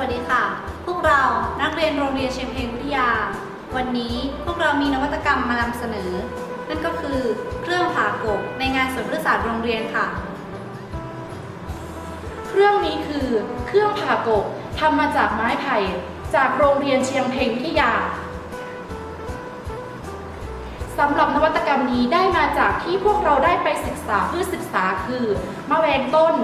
วัสดีค่ะ พวกเรานักเรียนโรงเรียนเชียงเพลงวิทยา วันนี้พวกเรามีนวัตกรรมมานำเสนอ นั่นก็คือเครื่องผ่ากบในงานสวนพฤศาสตร์โรงเรียนค่ะ เครื่องนี้คือเครื่องผ่ากบทำมาจากไม้ไผ่จากโรงเรียนเชียงเพลงวิทยาสำหรับนวัตกรรมนี้ได้มาจากที่พวกเราได้ไปศึกษาเพื่อศึกษาคือมะแวงต้น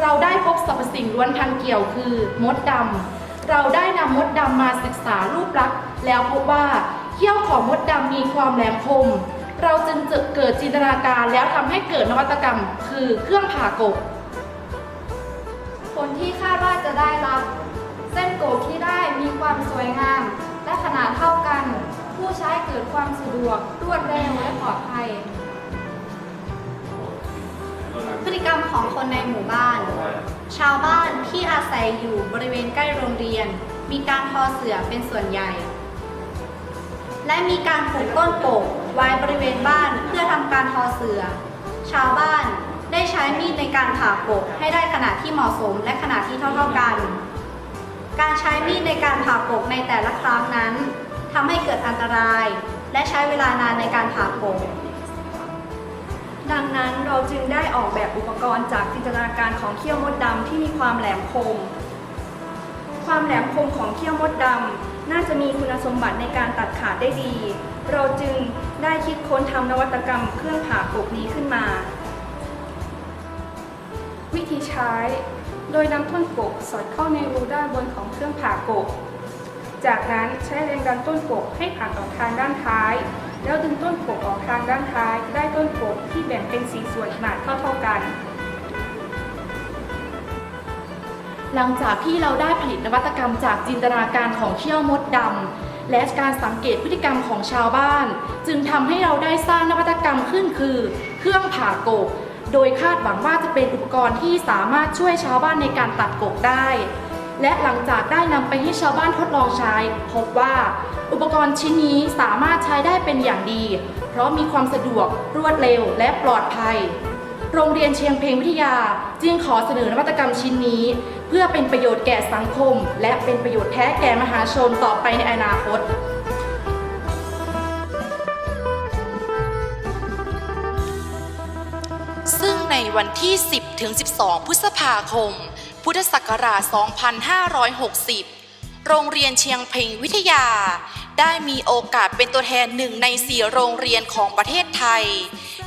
เราได้พบสรรพสิ่งล้วนพันเกี่ยวคือมดดำ เราได้นำมดดำมาศึกษารูปลักษณ์ แล้วพบว่าเขี้ยวของมดดำมีความแหลมคม เราจึงจเกิดจินตนาการแล้วทำให้เกิดนวัตกรรม คือเครื่องผ่ากบ ผลที่คาดว่าจะได้รับ เส้นโกบที่ได้มีความสวยงาม และขนาดเท่ากัน ผู้ใช้เกิดความสะดวกรวดเร็วและปลอดภัย พฤติกรรมของคนในหมู่บ้าน ชาวบ้านที่อาศัยอยู่บริเวณใกล้โรงเรียน มีการทอเสือเป็นส่วนใหญ่ และมีการปลูกต้นโปกไว้บริเวณบ้านเพื่อทำการทอเสือ ชาวบ้านได้ใช้มีดในการผ่าปกให้ได้ขนาดที่เหมาะสมและขนาดที่เท่าๆกัน การใช้มีดในการผ่าปกในแต่ละครั้งนั้นทำให้เกิดอันตราย และใช้เวลานานในการผ่าปก ดังนั้นเราจึงได้ออกแบบอุปกรณ์จากจินตนาการของเขี้ยวมดดำที่มีความแหลมคม ความแหลมคมของเขี้ยวมดดำน่าจะมีคุณสมบัติในการตัดขาดได้ดี เราจึงได้คิดค้นทำนวัตกรรมเครื่องผ่ากบนี้ขึ้นมา วิธีใช้ โดยนำต้นกบสอดเข้าในรูด้านบนของเครื่องผ่ากบ จากนั้นใช้แรงดันต้นกบให้ผ่านออกทางด้านท้าย แล้วดึงต้นโขกออกทางด้านท้าย ได้ต้นโขกที่แบ่งเป็นสีส่วนขนาดเท่าๆกัน หลังจากที่เราได้ผลิตนวัตกรรมจากจินตนาการของเขี้ยวมดดำและการสังเกตพฤติกรรมของชาวบ้าน จึงทำให้เราได้สร้างนวัตกรรมขึ้นคือ เครื่องผ่ากบโดยคาดหวังว่าจะเป็นอุปกรณ์ที่สามารถช่วยชาวบ้านในการตัดกบได้และหลังจากได้นำไปให้ชาวบ้านทดลองใช้ พบว่า อุปกรณ์ชิ้นนี้สามารถใช้ได้เป็นอย่างดี เพราะมีความสะดวกรวดเร็วและปลอดภัย โรงเรียนเชียงเพลงวิทยาจึงขอเสนอนวัตกรรมชิ้นนี้ เพื่อเป็นประโยชน์แก่สังคม และเป็นประโยชน์แท้แก่มหาชนต่อไปในอนาคตซึ่งในวันที่ 10 ถึง 12 พฤษภาคม พุทธศักราช 2560 โรงเรียนเชียงเพ็งวิทยา ได้มีโอกาสเป็นตัวแทนหนึ่งในสี่โรงเรียนของประเทศไทย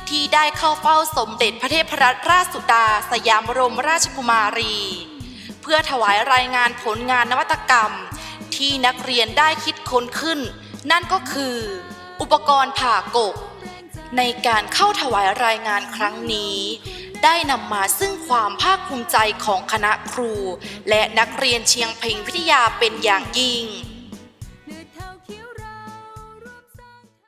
ที่ได้เข้าเฝ้าสมเด็จพระเทพรัตนราชสุดา สยามบรมราชกุมารี เพื่อถวายรายงานผลงานนวัตกรรม ที่นักเรียนได้คิดค้นขึ้น นั่นก็คือ อุปกรณ์ผ่ากบในการเข้าถวายรายงานครั้งนี้ ได้นำมาซึ่งความภาคภูมิใจของคณะครู และนักเรียนเชียงเพ็งวิทยาเป็นอย่างยิ่ง